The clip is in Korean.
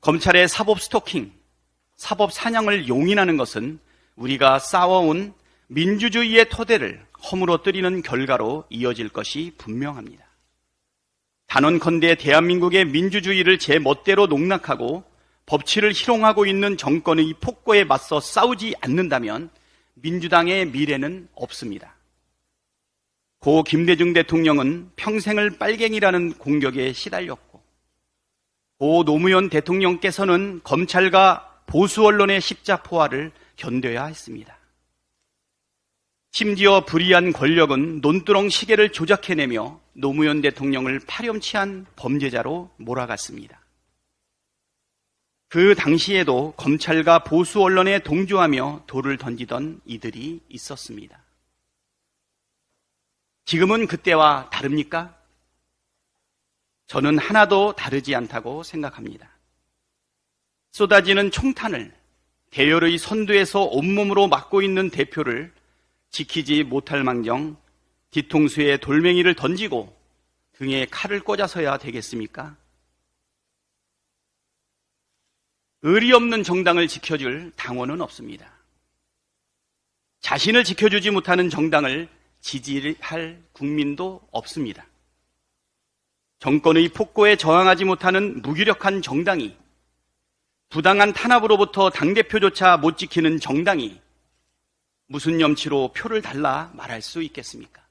검찰의 사법 스토킹, 사법 사냥을 용인하는 것은 우리가 쌓아온 민주주의의 토대를 허물어뜨리는 결과로 이어질 것이 분명합니다. 단언컨대 대한민국의 민주주의를 제 멋대로 농락하고 법치를 희롱하고 있는 정권의 폭거에 맞서 싸우지 않는다면 민주당의 미래는 없습니다. 고 김대중 대통령은 평생을 빨갱이라는 공격에 시달렸고, 고 노무현 대통령께서는 검찰과 보수 언론의 십자포화를 견뎌야 했습니다. 심지어 불의한 권력은 논두렁 시계를 조작해내며 노무현 대통령을 파렴치한 범죄자로 몰아갔습니다. 그 당시에도 검찰과 보수 언론에 동조하며 돌을 던지던 이들이 있었습니다. 지금은 그때와 다릅니까? 저는 하나도 다르지 않다고 생각합니다. 쏟아지는 총탄을 대열의 선두에서 온몸으로 막고 있는 대표를 지키지 못할 망정 뒤통수에 돌멩이를 던지고 등에 칼을 꽂아서야 되겠습니까? 의리 없는 정당을 지켜줄 당원은 없습니다. 자신을 지켜주지 못하는 정당을 지지할 국민도 없습니다. 정권의 폭고에 저항하지 못하는 무기력한 정당이 부당한 탄압으로부터 당대표조차 못 지키는 정당이 무슨 염치로 표를 달라 말할 수 있겠습니까?